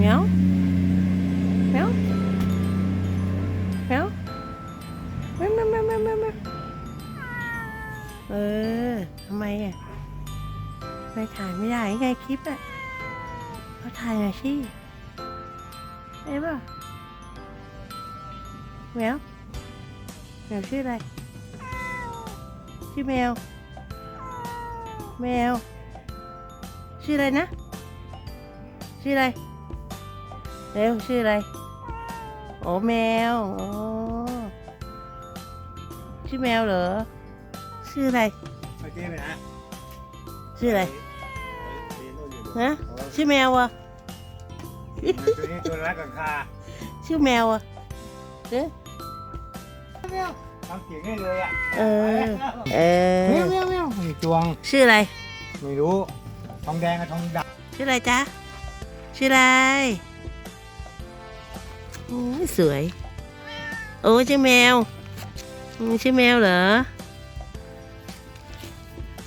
เมียวเมียวเมียวเมียวเมียวเมียวเมียวเมียวเมียวเออทำไมอะไม่ถ่ายไม่ได้ไงคลิปอะเขาถ่ายหน่อยสิเอ้ป่ะแมวแมวชื่ออะไรชื่อแมว แมว ชื่ออะไรนะ ชื่ออะไร เร็วชื่ออะไร โอ้แมวโอ้ชื่อแมวเหรอ ชื่ออะไรเมื่อกี้ไปนะชื่ออะไรเรียนนู่นอยู่ฮะ ชื่อแมวอะ ตัวนี้ตัวรักกับคาชื่อแมวอะเอ๊ะทำเสียงให้เลยอะเออ เอเมี้อยวเมี้ยวเมี้ยวมีจวง ชื่ออะไร ไม่รู้ ทองแดงกับทองดชื่ออะไรจ๊ะ ชื่ออะไร โอ้ยสวย โอ้ชื่อแมวชื่อแมวเหรอ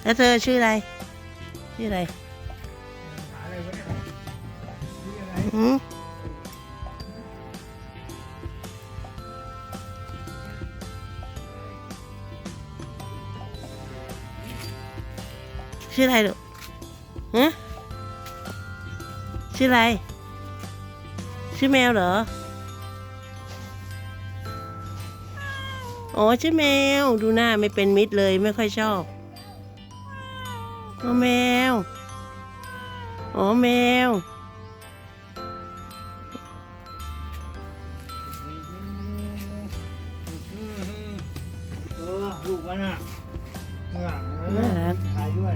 แล้วเธอชื่ออะไร ชื่ออะไรำหาอะไรวะเนี่ยนี่อะไรหืมชื่ออะไรลูกฮะชื่ออะไร ชื่อแมวเหรอ อ๋อใช่แมว ดูหน้าไม่เป็นมิตรเลยไม่ค่อยชอบอ๋อแมว อ๋อแมว เออลูกมันอะน่ารัก ถ่ายด้วย